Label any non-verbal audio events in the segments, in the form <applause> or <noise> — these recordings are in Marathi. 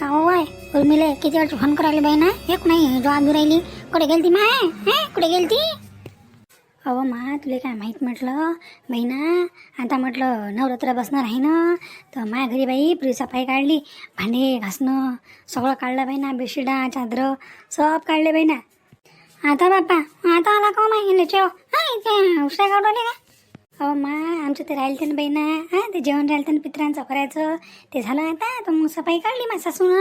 का हो आहे उर्मिले किती वेळ फोन करायला बाई ना? एक नाही जॉब राहिली. कुठे गेलती माय हे? कुठे गेलती? अहो मा तुला काय माहीत म्हटलं? बाई ना आता म्हटलं नवरात्र बसणार आहे ना? तर माझ्या घरी बाई पुरी सफाई काढली भांडे घासणं सगळं काढलं बाई ना बेडशिटा चादर सब काढले बाई ना. आता बाप्पा आता आला का हो माहिती चेव हा इथे उशिरा काढवले का? अहो मा आमचं ते राहिलं ना बाई ना हां ते जेवण राहिलं तर पित्रांचं करायचं. ते झालं आता तर मग सफाई काढली माझ्या सासून.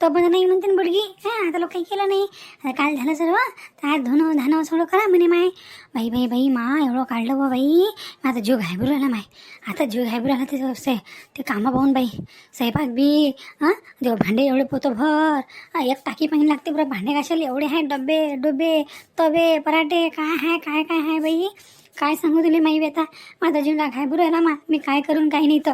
तो पण नाही म्हणते ना बुडगी हां आता लोक काही केलं नाही. आता काल झालं सर्व तर आज धुणं धानं सगळं करा म्हणे माय. बाई बाई बाई मा एवढं काढलं बा बाई. आता जीव घाबरू राहिला माय. आता जीव घाबरू राहिला ते से ते कामं पाहून बाई. स्वयंपाक बी हां ते भांडे एवढे पोतो भर. एक टाकी पाणी लागते बरं भांडे घासायला एवढे आहे डबे डबे तवे पराठे काय आहे काय काय आहे बाई? काय सांगू तुला माई आता माझा जीवला घाबरू राहिला मा मी काय करून काही नाही तर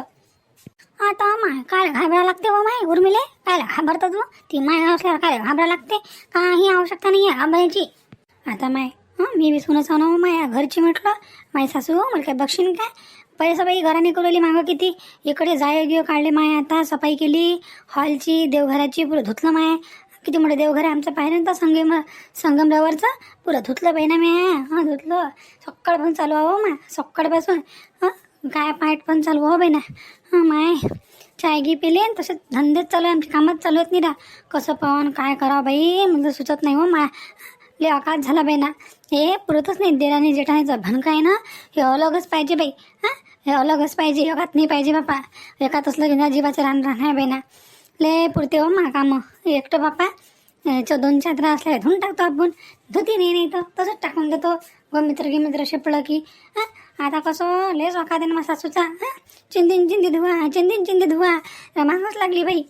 आता माय काय घाबरा लागते हो माय उर्मिले? काय घाबरता तू? ती माय असल्यावर काय घाबरा लागते? काही आवश्यकता नाही आहे घाबरायची आता माय मी बी सुनच ना हो माया घरची म्हटलं माय सासू मला काय बघशील काय? पहिले सफाई घराने करवली मागं किती? इकडे जाय गियो काढले माय आता सफाई केली हॉलची देवघराची पुढे धुतलं माय. किती मोठं देवघर आहे आमचं पाहिलं तर संगम संगमरावरचं? पुरं धुतलं बाई ना मी हां धुतलं. सकाळ पण चालू हो मा सकाळपासून हां काय पाठ पण चालू हो बहिणा ना. हां माय. चाय घी पिले तसेच तसे धंदेच चालू आहे आमचे कामच चालू आहेत नाही रा कसं पण काय करावं बाई? म्हणजे सुचत नाही हो मा ले आकाश झाला बाई ना. हे पुरतच नाही देराने जेठानेचं भणकं आहे ना. हे अलगच पाहिजे बाई हां? हे अलगच पाहिजे एकात नाही पाहिजे बापा. एकात असलं की ना जीवाचं रान राहणार आहे बाई ना. ले पुरते हो मा कामं एकटं बापा याच्या दोन चादरा असल्या धुवून टाकतो आपण. धुती नाही नाही तर तसंच टाकून देतो. व मित्र गी मित्र शिपलं की हां आता कसं लेस वाका दे ना सासूचा हां चिंदीन चिंदी धुवा चिंदीन चिंदी धुवा. मागच लागली बाई.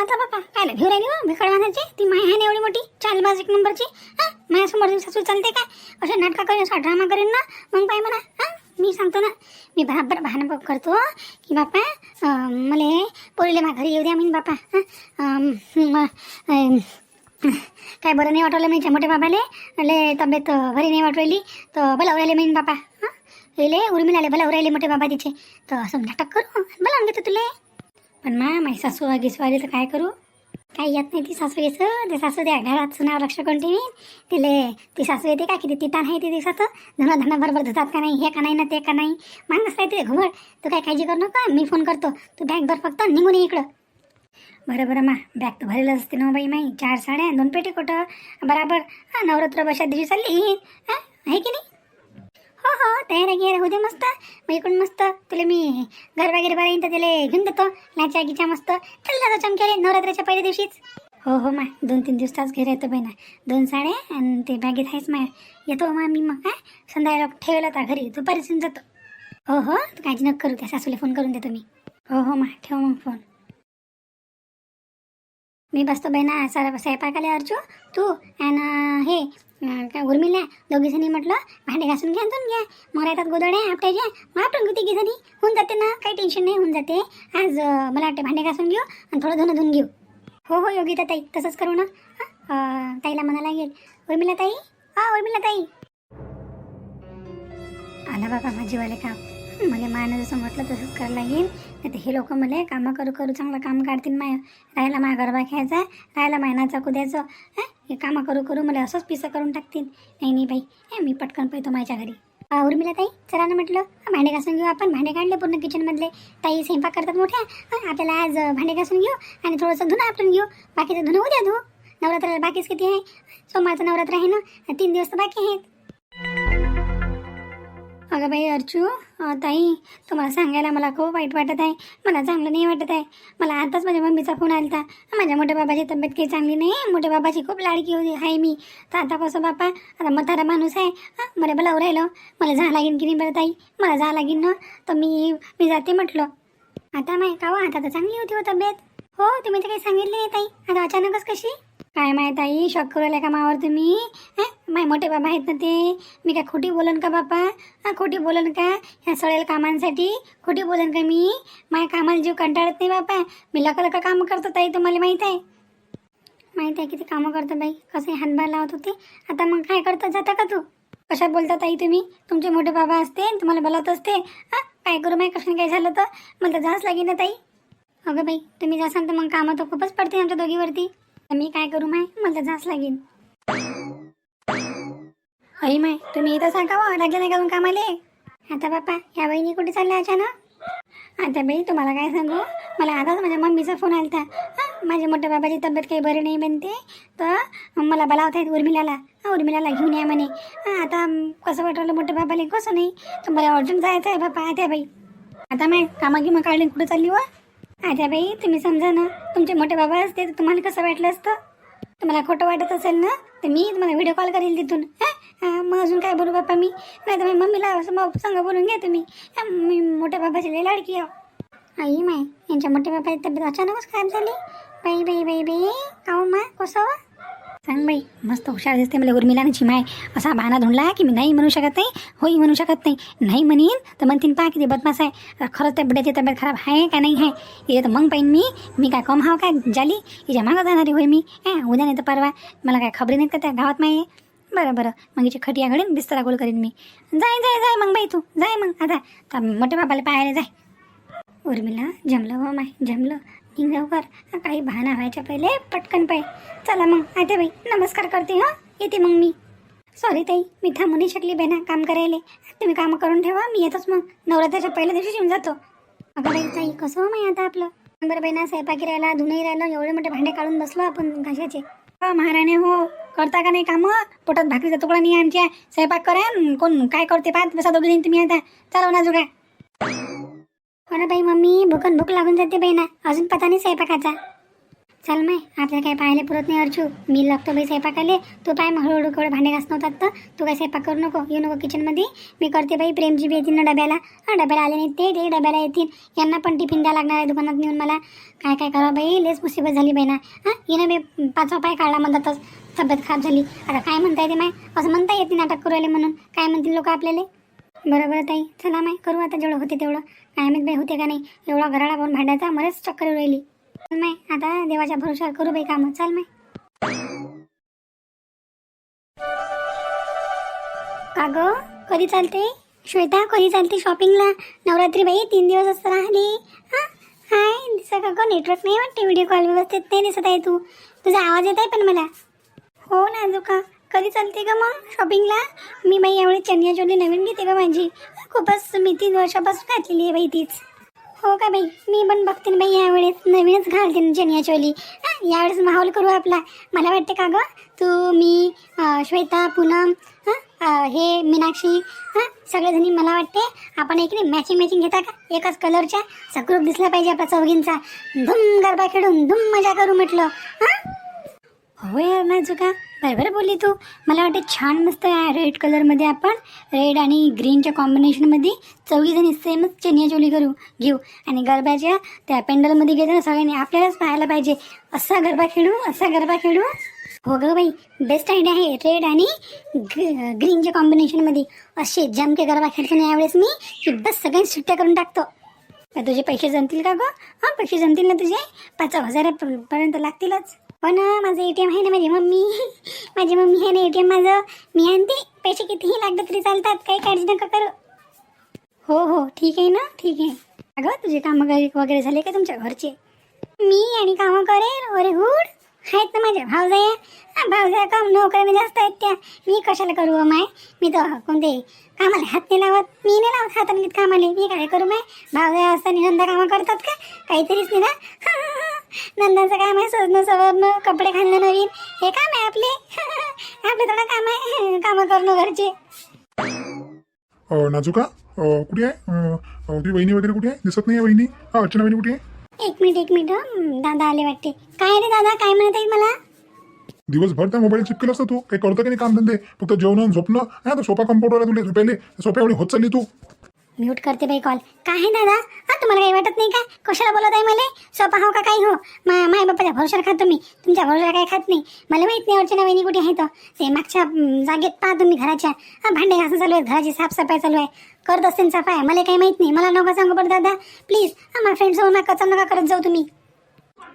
आता बापा काय घेऊन राहिली हो भिकड वाहनाची ती माय आहे ना एवढी मोठी? चाल बाज एक नंबरची. हां माझ्यासमोर सासू चालते काय? असे नाटका करेन ड्रामा करेन ना? मग पाय म्हणा हां मी सांगतो ना मी बराबर भान करतो की बापा मला पोरीले मा घरी येऊ द्या मी बापा काय बरं नाही वाटवलं मी मोठ्या बाबाले ले तब्येत बरी नाही वाटवली तर भला उरायले मी बापा हां. ले उर्मिलाले भला उरायले मोठे बाबा तिचे तर असं नाटक करू भला घेतो तुले. पण मा माझी सासू गिसू आली तर काय करू? काही येत नाही ती सासू येतं. ते सासू द्या घरात सुनावर लक्ष कोणते तिले ती सासू येते का? किती तिता नाही ती दिवसाचं. धन धन बरोबर धुतात का नाही? हे का नाही ना ते का नाही? मान नसता ते घुमड तू काय काळजी करू नका. मी फोन करतो. तू बॅग भर फक्त निघून ये इकडं. बरं बरं मा. बॅग तर भरेलच असते ना बाई माई. चार साड्या दोन पेटी कुठं बराबर. हां नवरात्र बशा दिवशी चालली. हां आहे की नाही? हो हो तयार आहे गियार होऊ दे मस्त. मग इकडून मस्त तुला मी घर वगैरे बरं येईन तर त्याला घेऊन देतो लाच्या गिच्या मस्त. चल जातो चमकेले नवरात्राच्या पहिल्या दिवशीच. हो हो मा दोन तीन दिवसाच घरी येतो बहिणा दोन साड्या आणि ते बॅगेत आहेच मा येतो मा मी मग काय संध्याकाळी ठेवला आता घरी. दुपारीच येऊन जातो. हो हो तू काळजी नको करू त्या सासूला फोन करून देतो मी. हो हो मा ठेव मग फोन मी बसतो बहिणा सर स्वयंपाकाला अर्जू तू आणि हे काय उर्मिला? दोघीजणी म्हटलं भांडे घासून घ्या दोन घ्या. मग राहतात गोदड्या आपट्याच्या मग आपटून घेऊ तिघी जणी होऊन जाते ना काही टेन्शन नाही होऊन जाते. आज मला वाटते भांडे घासून घेऊ आणि थोडं धुणं धुवून घेऊ. हो हो योगिता ताई तसंच करू ना. ताईला म्हणा लागेल. उर्मिला ताई? हा उर्मिला ताई. आला बाबा माझीवाले काम. मला मायानं जसं म्हटलं तसंच करायला लागेल नाही तर हे लोक मला कामं करू करू चांगलं काम काढतील माय. राहायला माया गरबा खेळायचा राहायला मायना चाकू द्यायचं हं? हे कामं करू करू मला असंच पिसं करून टाकतील. नाही नाही बाई. हे मी पटकन पाहतो माझ्या घरी. उर्मिला ताई चला ना म्हटलं. भांडे घासून घेऊ आपण. भांडे काढले पूर्ण किचनमधले. ताई स्वयंपाक करतात मोठ्या. आपल्याला आज भांडे घासून घेऊ आणि थोडंसं धुणं आपण घेऊ. बाकीचं धुणं उद्या धुऊ. नवरात्राला बाकीच किती आहे? सोमवारचं नवरात्र आहे ना? तीन दिवस तर बाकी आहेत. अगं बाई अर्चू ताई तुम्हाला सांगायला मला खूप वाईट वाटत आहे. मला चांगलं नाही वाटत आहे. मला आताच माझ्या मम्मीचा फोन आला होता माझ्या मोठ्या बाबाची तब्येत काही चांगली नाही. मोठ्या बाबाची खूप लाडकी होती. आहे मी. तर आता कसं बापा आता मतारा माणूस आहे. हां मला बोलावं राहिलं. मला जा लागेल की नाही बरं ताई? मला जा लागेल ना? तर मी मी जाते म्हटलं. आता नाही का आता तर चांगली होती हो तब्येत. हो तुम्ही तर काही सांगितले नाही ताई. आता अचानकच कशी? काय माहीत आई शॉक करू का मावर तुम्ही? हं? माय मोठे बाबा आहेत ना ते. मी काय खोटी बोलन का बापा? हा खोटी बोलन का? ह्या सडेल कामांसाठी खोटी बोलन का मी? माय कामाला जीव कंटाळत नाही बापा. मी लका लका कामं करतो ताई तुम्हाला माहीत आहे? माहीत आहे किती कामं करतो बाई. कसे हातभार लावत होते. आता मग काय करता जाता का तू? कशात बोलता ताई तुम्ही? तुमचे मोठे बाबा असते तुम्हाला बोलावत असते. हां? काय करू माय? कसं काय झालं तर? मला तर जावंच लागेल ना ताई. अगं बाई तुम्ही जासाल तर मग कामं तर खूपच पडते आमच्या दोघीवरती. मी काय करू माय? मला जास लागेल. आई माय तुम्ही इथं सांगा लागले नाही करून कामाले? आता बापा या बहिणी कुठे चालल्या अचानक? आता बाई तुम्हाला काय सांगू? मला आताच माझ्या मम्मीचा फोन आला होता माझ्या मोठ्या बाबाची तब्येत काही बरी नाही म्हणते. तर मला बोलावत आहेत उर्मिलाला उर्मिलाला घेऊन या म्हणे. हा, आता कसं वाटवलं मोठ्या बाबाला? कसं नाही? तर मला अर्जंट जायचं आहे बापा आता बाई. आता माय कामा मग काढली कुठं चालली व? आता बाई तुम्ही समजा ना तुमचे मोठे बाबा असते तर तुम्हाला कसं वाटलं असतं? तुम्हाला खोटं वाटत असेल ना तर मी तुम्हाला व्हिडिओ कॉल करेल तिथून. हां? मग अजून काय बोलू बाप्पा मी? नाही तर मम्मीला असं मग बोलून घ्या तुम्ही. मी मोठ्या बाबाची लई लाडकी आहो. आई माय यांच्या मोठ्या बाबाची तब्येत अचानकच खराब झाली. बाई बाई बाई बाई काऊ माय कसं सांग बाई मस्त हुशार दिसते मला उर्मिला आणि असा बहाणा धुंडला की मी नाही म्हणू शकत नाही? होई म्हणू शकत नाही. नाही म्हणीन तर म्हणतीन पहा किती बदमास आहे. खरंच त्या बुड्याची तब्येत खराब आहे का नाही आहे? इथे तर मग पाहिन मी. मी काय कम हाव काय जाली? हिच्या मागं जाणारी होय मी. हा उद्या नाही तर परवा. मला काय खबरी नाहीत का त्या गावात माय? बरं बरं. मग हिची खटिया घडीन बिस्तरा गोल करीन मी. जाय जाय जाय मग बाई तू. जाय मग आता. मोठ्या बाबाला पाहायला जाय. उर्मिला जमलं हो माय जमलं. निघ लवकर. काही बहाणा व्हायच्या पहिले पटकन पाय. चला मग आता बाई. नमस्कार करते हां. येते मग मी. सॉरी ताई मी थांबू नाही शकली बेना काम करायला. तुम्ही कामं करून ठेवा मी येतोच मग. नवरात्राच्या पहिल्या दिवशी येऊन जातो. अगं बाई ताई कसं हो माही आता आपलं? बरं बाई स्वयंपाकी राहिला धुणंही राहिलं एवढे मोठे भांडे काढून बसलो आपण घाशाचे. हो महाराणे हो. करता का नाही कामं? पोटात भाकरीचा तुकडा नाही आमच्या. स्वयंपाक करा कोण काय करते पाहत बसा दोघी तुम्ही आता. चालव हो ना जुगा हो ना बाई मम्मी भूकन भूक लागून जाते बाई ना. अजून पता नाही स्वयंपाकाचा. चल माय आपल्याला काय पाहायला पुरत नाही अर्जू मी लागतो बाई स्वयंपाकाले. तू पाय मग हळूहळू केवढे भांडे घासणं होतात तर. तू काय स्वयंपाक करू नको. येऊ नको किचनमध्ये मी करते बाई प्रेमजी बी येतील ना डब्याला. हा डब्याला आले नाही ते ते डब्याला येतील. यांना पण टिफिन द्या लागणार आहे दुकानात नेऊन मला. काय काय करावं बाई? लेच मुसीबत झाली बाई ना. हां येणं मी पाचवा पाय काढला म्हणतातच तब्येत खराब झाली. आता काय म्हणता येते माय? असं म्हणता येते नाटक करू राहिले म्हणून. काय म्हणतील लोक आपल्याला? बरं बरं ताई. चला माय करू आता जेवढं होते तेवढं. काय माहीत बाई होते का नाही? एवढा घराला पाहून भांडायचा मलाच चक्कर राहिली. चल माय आता देवाच्या भरोशावर करू बाई कामं. चल माय का ग? कधी चालते? श्वेता कधी चालते शॉपिंगला नवरात्री बाई तीन दिवस असं राहिली. हां? हाय दिसत का ग? नेटवर्क नाही वाटते व्हिडिओ कॉल व्यवस्थित नाही दिसत आहे तू. तुझा आवाज येत आहे पण मला. हो ना का? कधी चालते का मग शॉपिंगला मी बाई यावेळी चनिया चोली नवीन घेते का माझी. खूपच मी तीन वर्षापासून घातलेली आहे बाई तीच. हो का बाई? मी पण बघते ना बाई यावेळेस. नवीनच घालते ना चनिया चोली हां यावेळेस माहोल करू आपला. मला वाटते का गं? तू मी श्वेता पूनम हां हे मीनाक्षी हां सगळेजणी मला वाटते आपण एक नाही मॅचिंग मॅचिंग घेता का? एकाच कलरच्या सग्रूप दिसला पाहिजे आपला चौघींचा. धुम गरबा खेळून धुम मजा करू म्हटलं. हां? हो यार नाही का बरोबर बोलली तू. मला वाटते छान मस्त रेड कलरमध्ये आपण रेड आणि ग्रीनच्या कॉम्बिनेशनमध्ये चौघीजणी सेमच चनिया चोली करू घेऊ. आणि गरबाच्या त्या पेंडलमध्ये गेलं ना सगळ्यांनी आपल्यालाच पाहायला पाहिजे. असा गरबा खेळू असा गरबा खेळू. हो ग बाई बेस्ट आयडिया आहे रेड आणि ग्री ग्रीनच्या कॉम्बिनेशनमध्ये असे जमके गरबा खेळतो ना यावेळेस मी की बस सगळ्यांनी सुट्ट्या करून टाकतो. तुझे पैसे जमतील का गं? हां पैसे जमतील ना तुझे. पाच हजारापर्यंत लागतीलच. हो ना माझं ए टी एम आहे ना माझी मम्मी? <laughs> माझी मम्मी आहे ना ए टी एम माझं. मी आणते. पैसे कितीही लागले तरी चालतात. काही काळजी नका करू. हो हो. ठीक आहे ना? ठीक आहे. अगं तुझे कामं वगैरे झाले का तुमच्या घरचे? मी आणि कामं करेन अरे हुड. आहेत ना माझ्या भावजाया. हा भावजाया काम नोकऱ्या जास्त आहेत त्या. मी कशाला करू माय मी तर कोणते कामाला हात नाही लावत. मी नाही लावत हात आणलीत कामाले. मी काय करू माय? भावजाया असताना नंदा कामं करतात का? काहीतरीच नाही ना? <laughs> नंदाचं काम आहे सजणं सवरणं कपडे घालणं नवीन. हे काम आहे आपले. <laughs> आपले थोडं काम आहे. <laughs> कामं करणं घरचे. अ, नाजुका? अ, कुठे आहे? अ, वहिनी वगैरे कुठे आहे? दिसत नाही आहे वहिनी. हा अर्चना वहिनी कुठे आहे? एक मिनिट एक मिनिट हं, दादा आले वाटते. काय रे दादा? काय म्हणत आहे मला? दिवसभर त्या मोबाईल चिपकेल असतो तू. काही करतो की नाही काम धंदे फक्त जेवण झोपणं. हा तर सोपा कम्प्युटरला तुला झोपेले सोप्या एवढी होत चालली तू. म्यूट करते बाई कॉल काय आहे दादा? हा तुम्हाला काही वाटत नाही का? कशाला बोलत आहे मला? सोपा हो का काही हो? मा माय बाप्पाच्या भरोशावर खातो मी तुमच्या भरोशावर काही खात नाही? मला माहीत नाही अर्चना वहिनी कुठे आहे तो. ते मागच्या अं, जागेत पहा तुम्ही घराच्या. हा भांडे घासून चालू आहे घराची साफसफाई चालू आहे. करत असेल सफाय सफाई. मला काही माहीत नाही. मला नका सांगू बरं दादा. प्लीज हा माझ्या फ्रेंडसोबत नका नका करत जाऊ तुम्ही.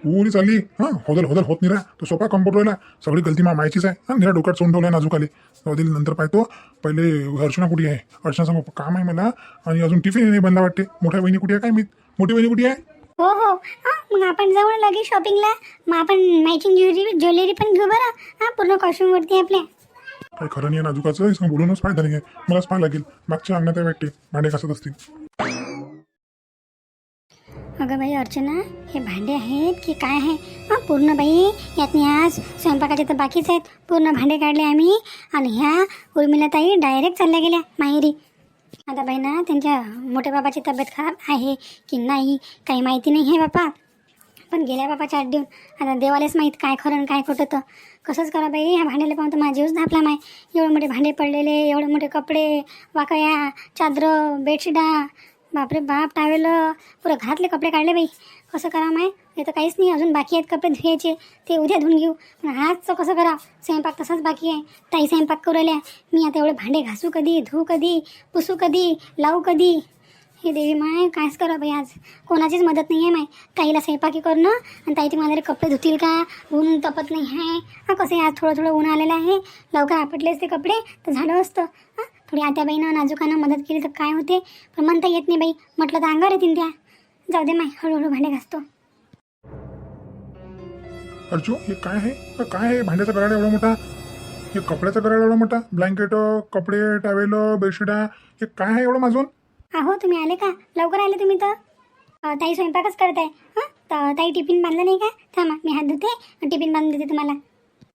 पुरी चालली. हां होदल होदल होत नाही रा. तो सोपा कम्प्युटरला सगळी गलती मा मायचीच आहे. हां निरा डोक्यात सोडून ठेवलाय नाजुकाले होतील नंतर पाहतो. पहिले अर्चना कुठे आहे? अर्चना सांगू काम आहे मला. आणि अजून टिफिन नाही बनला वाटते. मोठ्या बहिणी कुठे आहे? काय मी मोठी बहिणी कुठे आहे? हो हो. हां मग आपण जाऊ लगेच शॉपिंगला मग आपण मॅचिंग ज्वेलरी ज्वेलरी पण घेऊ बरं. हां पूर्ण कॉस्ट्यूमवरती आपल्या. काही खरं नाही नाजुकाचं. बोलूनच फायदा नाही आहे मलाच पाहायला लागेल. मागच्या अंगणात वाटते. भांडे घासत असतील. अगं बाई अर्चना हे भांडे आहेत की काय आहे? हां पूर्ण बाई यातनी आज स्वयंपाकाचे तर बाकीच आहेत. पूर्ण भांडे काढले आम्ही आणि ह्या उर्मिला ताई डायरेक्ट चालल्या गेल्या माहेरी. आता बाई ना त्यांच्या मोठ्या बाबाची तब्येत खराब आहे की नाही काही माहिती नाही आहे बापा. पण गेल्या बापाच्या आठ देऊन आता देवालाच माहीत काय खरं काय खोटं तर. कसंच करा बाई ह्या भांड्याला पाहून तर माझा धापला माय. एवढे मोठे भांडे पडलेले एवढे मोठे कपडे वाकया चादरं बेडशिटा बापरे बाप टावेल पुरं घातले कपडे काढले बाई. कसं करा माय? हे तर काहीच नाही अजून बाकी आहेत कपडे धुयायचे. ते उद्या धुवून घेऊ. पण आजचं कसं करा स्वयंपाक तसाच बाकी आहे. ताई स्वयंपाक करू राहिल्या. मी आता एवढे भांडे घासू कधी धू कधी पुसू कधी लावू कधी? हे देवी माय कायच करा बाई आज? कोणाचीच मदत नाही आहे माय. ताईला स्वयंपाकी करणं आणि ताईचे माझ्या कपडे धुतील का? ऊन तपत नाही आहे. हां कसं आहे? आज थोडं थोडं ऊन आलेलं आहे. लवकर आपटलेच ते कपडे. तर झालं असतं. हां? थोडी आत्याबाईनं नाजुकानं मदत केली तर काय होते? पण म्हणता येत नाही बाई. म्हटलं तर अंगावर येतील त्या. जाऊ दे माय हळूहळू भांडे घासतो. अर्जू हे काय आहे? हे काय आहे? भांड्याचा गराड एवढा मोठा? हे कपड्याचा गराड एवढा मोठा? ब्लँकेट कपडे टावेल बेडशिटा हे काय आहे एवढं माझून अहो तुम्ही आले का? लवकर आले तुम्ही तर. ताई स्वयंपाकच करताय. हां ताई टिफिन बांधलं नाही का? थांबा मी हात धुते. टिफिन बांधून देते तुम्हाला.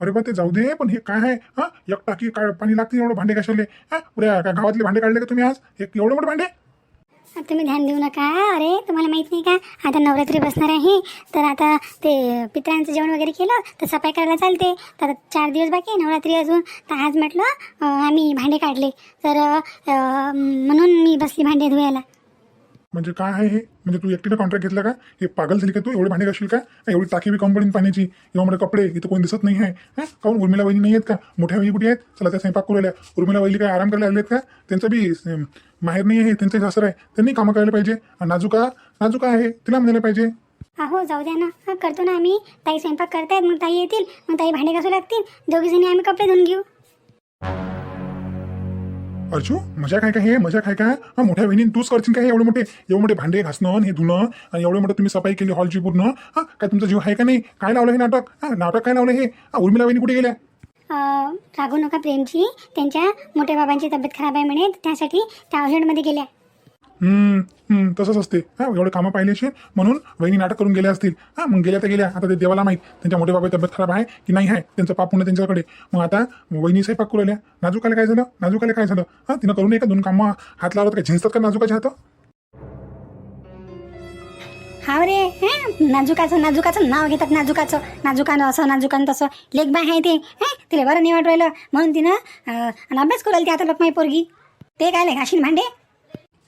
अरे बा ते जाऊ दे पण हे काय आहे? हा? एक टाकी काय पाणी लागते एवढं भांडे कशाले हा? पुऱ्या काय गावातले भांडे काढले का तुम्ही आज? एक एवढं मोठं भांडे? तुम्ही ध्यान देऊ नका अरे तुम्हाला माहीत नाही का? आता नवरात्री बसणार आहे. तर आता ते पित्रांचं जेवण वगैरे केलं तर सफाई करायला चालते. तर चार दिवस बाकी आहे नवरात्री अजून. तर आज म्हटलं आम्ही भांडे काढले. तर म्हणून मी बसली भांडे धुवायला. म्हणजे काय आहे हे? म्हणजे तू एकटीनं कॉन्ट्रॅक्ट घेतला का? हे पागल झाली का तू? एवढे भांडे घाशील का? एवढी टाकी बी कंपनीत पाण्याची. एवढे मोठे कपडे इथं कोणी दिसत नाही आहे. हा काऊन उर्मिला वहिनी नाही आहेत का? मोठ्या वहिनी कुठे आहेत? चला त्या स्वयंपाक करू उर्मिला वहिनी काय आराम करायला आलेत का? त्यांचं बी माहेर नाही आहे त्यांचं सासर आहे. त्यांनी कामं करायला पाहिजे. नाजूका नाजुका नाजुका आहे. तिला म्हणायला पाहिजे. हो जाऊ द्या ना. हा करतो ना आम्ही. ताई स्वयंपाक करतायत मग ताई येतील. मग ताई भांडे घासू लागतील. दोघी जणी आम्ही कपडे धुवून घेऊ. अर्जू मजा काय काय हे? मजा काय काय? हा मोठ्या बहिणी तूच करशील काय एवढे मोठे एवढे मोठे भांडे घासणं हे धुणं आणि एवढे मोठे तुम्ही सफाई केली हॉलची पूर्ण. हा काय तुमचा जीव आहे का नाही? काय लावलं हे नाटक? हा नाटक काय लावलं हे? हा, उर्मिला बहिणी कुठे गेल्या? रागू नका प्रेमची त्यांच्या मोठ्या बाबांची तब्येत खराब आहे म्हणे. त्यासाठी त्या औषधमध्ये गेल्या. हम्म हम्म तसंच असते. हा एवढे कामं पाहिले असेल म्हणून वहिनी नाटक करून गेल्या असतील. हा मग गेल्या तर गेल्या. आता ते देवाला माहीत. त्यांच्या मोठ्या बाबा तब्येत खराब आहे की नाही आहे त्यांचं पाप पुणे त्यांच्याकडे. मग आता वहिनी स्वयंपाक करू राहिल्या. नाजूकाला काय झालं? नाजूकाला काय झालं? हा तिनं करून एका दोन कामं हात लावलं तर काय झिंजतात का नाजूकाच्या हात हा रे हं? नाजुकाचं नाजुकाचं नाव घेतात नाजुकाचं. नाजुकानं असं नाजुकानं तसं. लेखबाय आहे ते. हं? तिला बरं नाही वाटू म्हणून तिनं अं, आणि अभ्यास करायला ते ती आता लोकमाई पोरगी. ते काय ले घाशीन भांडे?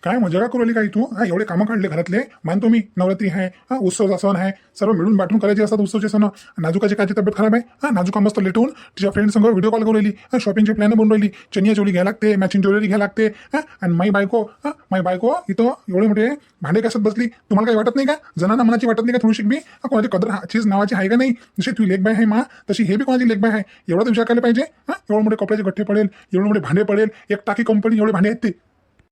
काय मजा का करू आली काही तू? हा एवढे कामं काढले घरातले. मानतो मी नवरात्री आहे हा उत्सव सण आहे. सर्व मिळून बाटून करायचे असतात उत्सवचे सण. नाजुकाची काची तब्येत खराब आहे? हा नाजुका मस्त लेटून तिच्या फ्रेंड संग व्हिडिओ कॉल करू राहिली. हा शॉपिंगचे प्लॅन बनवली राहिली. चनिया चोली घ्यायला लागते मॅचिंग ज्वेलरी घ्यायला लागते. हा आणि माई बायको हा माई बायको इथं एवढे मोठे भांडे कसत बसली. तुम्हाला काही वाटत नाही का? जणांना मनाची वाटत नाही का थोडीशी मी हा, कोणाची कदर हा, चीज नावाची आहे का नाही? जशी तुझी लेखबाय आहे मा तशी हे बी कोणाची लेखबाय आहे? एवढा तर विचार करायला पाहिजे. हा एवढे मोठे कपड्याचे गठ्ठे पडेल एवढे मोठे भांडे पडेल. एक टाकी कंपनी एवढे भांडे आहेत ते.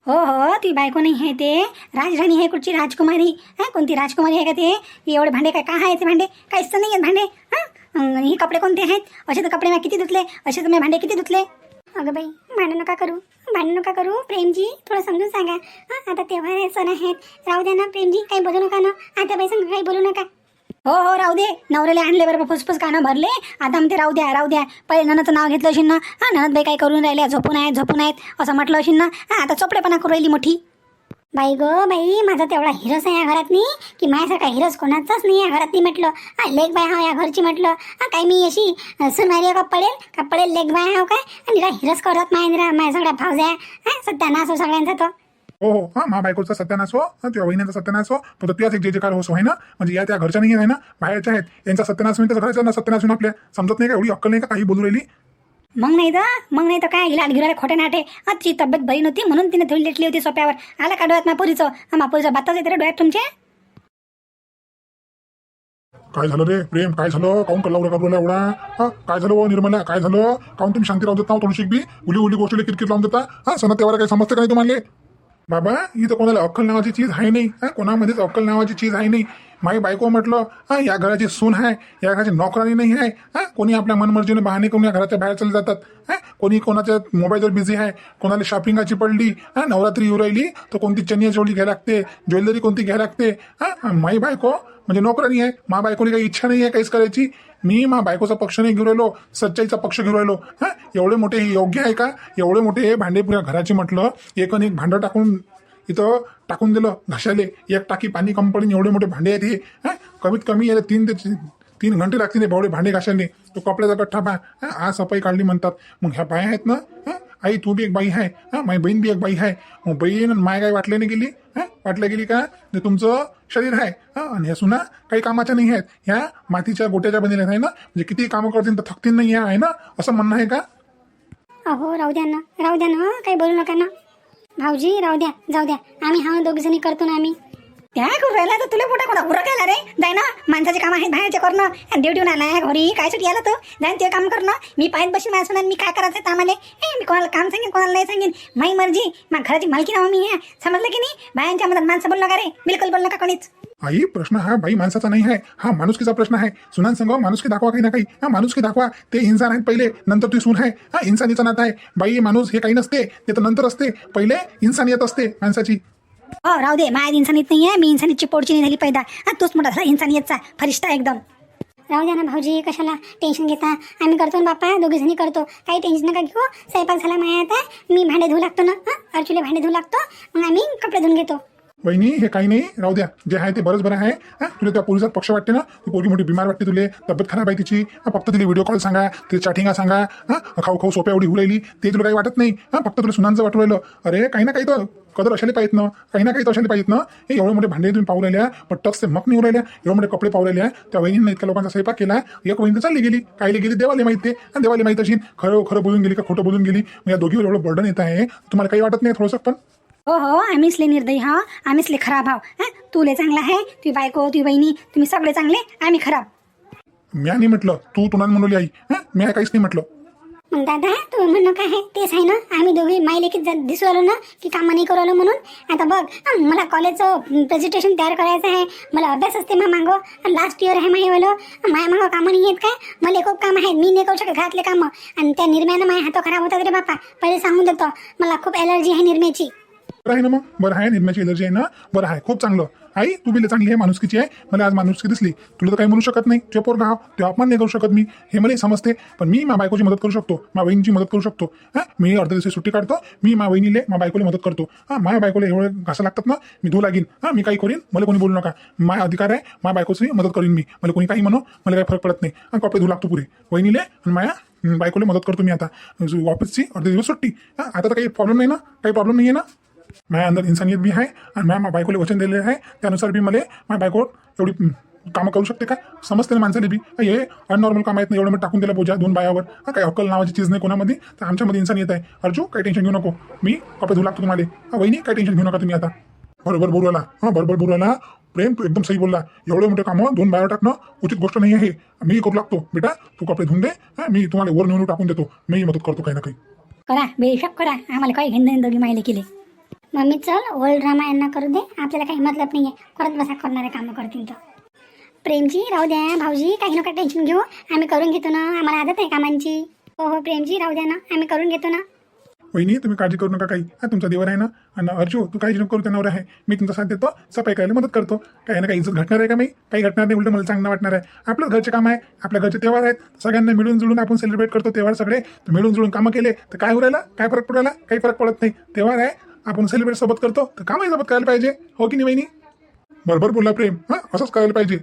हो हो ती बायको नाही आहे ते. राजराणी आहे कुठची? राजकुमारी. हा कोणती राजकुमारी आहे का ते? एवढे भांडे काय काय आहे ते भांडे? काहीच तर नाही आहेत भांडे. हा? हे कपडे कोणते आहेत? असे तर कपडे मी किती धुतले? असे तर मी भांडे किती धुतले? अगं बाई भांडण नका करू? भांडण नका करू? प्रेमजी थोडं समजून सांगा. हा आता तेव्हा सण आहेत. राहू द्या ना प्रेमजी काही बोलू नका ना. आता बाई सांग काही बोलू नका. हो हो राहू दे. नवऱ्याला आणले बरोबर फुसफुस कानं भरले. आता म्हणते राहू द्या राहू द्या. पहिले ननाचं नाव घेतलं असेल ना. हा ननद बाई काय करून राहिल्या? झोपून आहेत झोपून आहेत असं म्हटलं असेल ना. हा आता चोपडेपणा करू राहिली मोठी. बाई गो बाई माझा तेवढा हिरस आहे या घरात नाही की माझ्यासारखा हिरस कोणाचाच नाही या घरात नाही म्हटलं. हा लेख बाय हा या घरची म्हटलं. हा काय मी अशी सुनारी का पडेल? का पडेल लेख बाय हाव काय? आणि निरा हिरस करत माय माझ्या सगळ्या भावजा हा सध्या हो सगळ्यांचा तो. हो हो. हा मा बायकोचा सत्यानाश हो. तुझ्या वहिन्याचा सत्यानाश हो. फक्त तुझ्याच एक जे जे कार हो आहे ना? म्हणजे या त्या घरच्या नाही आहे ना बाहेरच्या आहेत. यांचा सत्यानाश होईल तर घराचा ना सत्यानाश होऊन आपल्या. समजत नाही का? एवढी अक्कल नाही का? काही बोलू राहिली? मग नाही तर मग नाही तर काय? हिला गिराले खोटे नाटे. आजची तब्येत बरी नव्हती म्हणून तिने थोडी लेटली होती सोप्यावर. आला का डोळ्यात मापुरीचं? हा मापुरीचा बाताच येते रे डोळ्यात तुमच्या काय झालं रे? प्रेम काय झालं? काऊन कल्ला उड्या करू एवढा? हा काय झालं हो निर्मला? काय झालं? काऊन तुम्ही शांती राहू देत ना थोडीशी बी उली उली गोष्टीला किरकिर लावून देता? हा सणा तेव्हा काही समजतं का नाही तुम्हाला? बाबा इथं कोणाला अक्कल नावाची चीज आहे नाही. हा कोणामध्येच अक्कल नावाची चीज आहे नाही. माई बायको म्हटलं हा या घराची सून आहे या घराची नोकरानी नाही आहे. हा कोणी आपल्या मनमर्जीने बहाणे करून या घराच्या बाहेर चले जातात. हा कोणी कोणाच्या मोबाईलवर बिझी आहे कोणाला शॉपिंगाची पडली हा नवरात्री येऊ राहिली तर कोणती चनिया चोळी घ्यायला लागते ज्वेलरी कोणती घ्यायला लागते. हा माई बायको म्हणजे नोकरानी आहे मा बायकोनी काही इच्छा नाही आहे काहीच करायची. मी मा बायकोचा पक्ष नाही घेऊन राहिलो सच्चाईचा पक्ष घेऊन राहिलो. हा? एवढे मोठे हे योग्य आहे का? एवढे मोठे हे भांडे पुऱ्या घराचे म्हटलं एक आणि एक भांडं टाकून इथं टाकून दिलं घशाले एक टाकी पाणी कंपनीने एवढे मोठे भांडे आहेत हे. हा? कमीत कमी याला तीन ते तीन घंटे लागतील हे भांडे घाशाने तो कपड्याचा गठ्ठा बा आज सफाई काढली म्हणतात. मग ह्या बाया आहेत ना? हा? आई तू बी एक बाई आहे. हा? माझी बहीण बी एक बाई आहे. मग बहीण माय काय वाटले नाही गेली? हा? वाटल्या गेली का? तुमचं शरीर आहे. हा आणि ह्या सुना काही कामाच्या नाही आहेत. ह्या मातीच्या गोट्याच्या बनलेल्या आहे ना? म्हणजे किती कामं करतील तर थकतील नाही आहे ना? असं म्हणणं आहे का? अहो राहू द्या ना. राहू द्या ना काही बोलू नका ना. भाऊजी राहू द्या. जाऊ द्या. आम्ही हा दोघी जणी करतो ना आम्ही. त्या करू राहिला तर तुला कुठं कोणा उरं केला रे? जाय ना माणसाचे काम आहेत बाहेरचे करणं. ड्युटीहून नाही घरी काय सुटी आला तो? जाईन ते काम करणं. मी पाहिजे बशी माझ्या मी काय करायचं आहे आम्हाला ए मी कोणाला काम सांगेन कोणाला नाही सांगेन? माई मर्जी. मग घराची मालकी नाव मी आहे. समजलं की नाही? बायांच्या मधात माणसं बोललं का रे. बिलकुल बोललं का कोणीच. आई प्रश्न हा बाई माणसाचा नाही आहे. हा माणुसकीचा प्रश्न आहे. सुनांसंग माणुसकी दाखवा काही ना काही. हा माणुसकी दाखवा. ते हिंसा आहेत पहिले नंतर ती सून आहे. हा इन्सानीचा नातं आहे. बाई माणूस हे काही नसते. ते तर नंतर असते. पहिले इन्सानियत असते माणसाची. हो राहू दे. माझ्या इन्सानीत नाही आहे मी इन्सानीची पोटची नाही झाली पैदा. हा तोच मोठा झाला इन्सानियतचा. फरिश्ता एकदम. राहू द्या ना भाऊजी. कशाला? टेन्शन घेता. आम्ही करतो ना बापा दोघी जणी करतो. काही टेन्शन नका घेऊ. स्वयंपाक झाला माया आता मी भांडे धुवू लागतो ना. हां अर्चुले भांडे धुवू लागतो. मग आम्ही कपडे धुवून घेतो. वहिनी हे काही नाही राहू द्या. जे आहे ते बरंच बरं आहे. हा तुला त्या पोलिसात पक्ष वाटते ना? ती पोरगी मोठी बिमार वाटते तुले. तब्येत खराब आहे तिची. हा, फक्त तिला व्हिडिओ कॉल सांगा. तिला चॅटिंगा सांगा. हा खाऊ खाऊ सोप्या एवढी राहिली. ते तुला काही वाटत नाही. हा फक्त तुला सुनांचं वाटू राहिलं. अरे काही ना काही तर. कदर असायला पाहिजेत ना. काही ना काही तर असायला पाहिजेत ना. हे एवढे मोठे भांडे तुम्ही पाहू राहिल्या. पण टक्स ते मग नाही राहिल्या. एवढे मोठे कपडे पाहू राहिल्या. त्या वहिनीनं इतक्या लोकांचा स्वयंपाक केला. एक वहिनी चालली गेली. कायले गेली देवाले माहिती आहे. आणि देवाला माहिती अशी खरं खरं बोलून गेली का खोटं बोलून गेली? या दोघीवर एवढं बर्डन येत आहे. तुम्हाला काही वाटत नाही थोडंसं पण? हो हो आम्हीच ले निर्दयी हा? आम्हीच ले खराब हाव हा? तू ले चांगला आहे तुझी बायको तुझी बहिणी तुम्ही सगळे चांगले आम्ही खराब. मी नाही म्हटलं तू तुला म्हणली आई हा? मी काहीच नाही म्हटलं. मग दादा तू म्हणणं काय आहे? तेच आहे ना? आम्ही दोघी माई लेकीत जा- दिसू आलो ना की कामं नाही करू आलो म्हणून? आता बघ हं, मला कॉलेजचं प्रेझेंटेशन तयार करायचं आहे. मला अभ्यास असते मग. मागं लास्ट इयर आहे माहीवालं माया मागं कामं नाही आहेत काय? मला खूप काम आहेत मी नाही करू शकत घरातले कामं. आणि त्या निर्म्यानं माझे हात खराब होतात रे बापा. पहिले सांगून देतो मला खूप एलर्जी आहे निर्म्याची आहे ना मग? बरं आहे निर्म्याची एलर्जी आहे ना? बरं आहे खूप चांगलं. आई तू बिले चांगली आहे माणुसकीची आहे. मला आज माणुसकी दिसली. तुला तर काही म्हणू शकत नाही. तुझ्या पोर गाव ते अपमान नाही करू शकत मी. हे मला समजते. पण मी मा बायकोची मदत करू शकतो. मा बहिणीची मदत करू शकतो. हां? मी अर्ध्या दिवशी सुट्टी काढतो. मी मा बहिणीले मा बायकोला मदत करतो. हां? माझ्या बायकोला एवढे घासा लागतात ना? मी धू लागीन. हां? मी काही करीन. मला कोणी बोलू नका. माझा अधिकार आहे माझ्या बायकोची मदत करीन मी. मला कोणी काही म्हणो मला काही फरक पडत नाही. हां कपडे धुऊ लागतो पुरे वहिनीले आणि माया बायकोला मदत करतो मी आता. ऑफिसची अर्धे दिवस सुट्टी. हां? आता तर काही प्रॉब्लेम नाही ना? काही प्रॉब्लेम नाही आहे ना? माझ्या अंदर इन्सानियत बी आहे आणि माझ्या बायकोला वचन दिलेलं आहे त्यानुसार बी मला माझ्या बायको एवढी कामं करू शकते का? समजते ना माणसाने बी हे अननॉर्मल काम आहेत ना एवढं मी टाकून दिलं बोजा दोन बायावर. हा काही अक्कल नावाची चीज नाही कोणामध्ये? तर आमच्यामध्ये येत आहे. अर्जू काही टेन्शन घेऊ नको. मी कपडे धुऊ लागतो तुम्हाला. हा वहिनी काही टेन्शन घेऊ नका तुम्ही आता. बरोबर बोलवाला हां बरोबर बोलवाला प्रेम तू एकदम सही बोलला. एवढे मोठे कामं दोन बाया टाकणं उचित गोष्ट नाही आहे. मी करू लागतो. बेटा तू कपडे धुवून दे. मी तुम्हाला वर नेऊन टाकून देतो. मी मदत करतो काही ना काही. करा बेशक करा. आम्हाला काही घेणं दोघी माहिले केले. मम्मी चल ओल्ड ड्रामा यांना करू दे. आपल्याला काही मतलब नाही आहे करत बसा करणारे कामं करतील तर प्रेमजी राहू द्या भाऊजी काही नका टेन्शन घेऊ. आम्ही करून घेतो ना. आम्हाला आदत आहे कामांची. हो हो प्रेमजी राहू द्या ना. आम्ही करून घेतो ना. वहिनी तुम्ही काळजी करू नका काही. हा तुमचा देवर आहे ना. आणि अर्जू तू काळजी नको करू त्यावर आहे. मी तुमचा साथ देतो. सफाई करायला मदत करतो. काही ना काही इज्जत घटणार आहे का मी काही घटणार नाही उलट मला चांगलं वाटणार आहे. आपलं घरचे काम आहे. आपल्या घरचे तेव्हार आहेत. सगळ्यांना मिळून जुळून आपण सेलिब्रेट करतो तेव्हार सगळे. मिळून जुळून कामं केले तर काय हो उरायला काय फरक पडायला? काही फरक पडत नाही. तेव्हार आहे. आपण सेलिब्रेट सोबत करतो तर कामही सोबत करायला पाहिजे. हो की नाही वहिनी? बरोबर बोला प्रेम. हां असंच करायला पाहिजे.